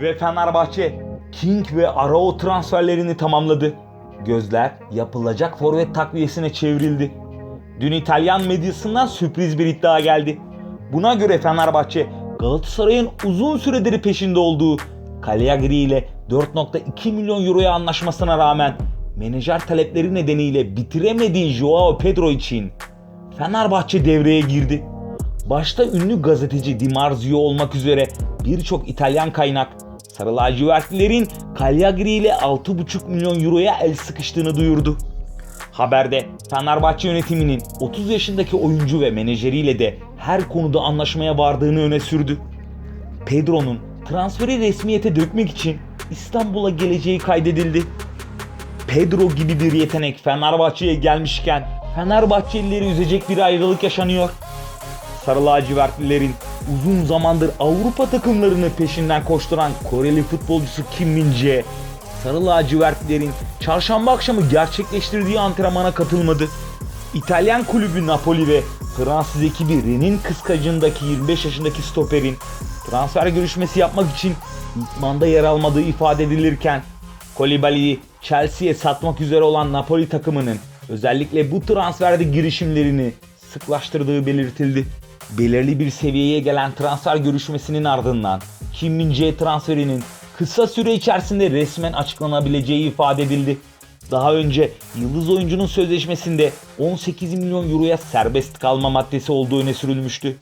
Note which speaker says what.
Speaker 1: Ve Fenerbahçe King ve Arao transferlerini tamamladı. Gözler yapılacak forvet takviyesine çevrildi. Dün İtalyan medyasından sürpriz bir iddia geldi. Buna göre Fenerbahçe Galatasaray'ın uzun süredir peşinde olduğu Cagliari ile 4.2 milyon euroya anlaşmasına rağmen menajer talepleri nedeniyle bitiremediği Joao Pedro için Fenerbahçe devreye girdi. Başta ünlü gazeteci Di Marzio olmak üzere birçok İtalyan kaynak Sarı lacivertlilerin Cagliari ile 6,5 milyon euroya el sıkıştığını duyurdu. Haberde Fenerbahçe yönetiminin 30 yaşındaki oyuncu ve menajeriyle de her konuda anlaşmaya vardığını öne sürdü. Pedro'nun transferi resmiyete dökmek için İstanbul'a geleceği kaydedildi. Pedro gibi bir yetenek Fenerbahçe'ye gelmişken Fenerbahçelileri üzecek bir ayrılık yaşanıyor. Sarı lacivertlilerin uzun zamandır Avrupa takımlarını peşinden koşturan Koreli futbolcusu Kim Min-jae, Sarı lacivertlilerin çarşamba akşamı gerçekleştirdiği antrenmana katılmadı. İtalyan kulübü Napoli ve Fransız ekibi Rennes'in kıskacındaki 25 yaşındaki stoperin transfer görüşmesi yapmak için idmanda yer almadığı ifade edilirken Kolibali'yi Chelsea'ye satmak üzere olan Napoli takımının özellikle bu transferde girişimlerini sıklaştırdığı belirtildi. Belirli bir seviyeye gelen transfer görüşmesinin ardından Kim Min-jae transferinin kısa süre içerisinde resmen açıklanabileceği ifade edildi. Daha önce yıldız oyuncunun sözleşmesinde 18 milyon euroya serbest kalma maddesi olduğu öne sürülmüştü.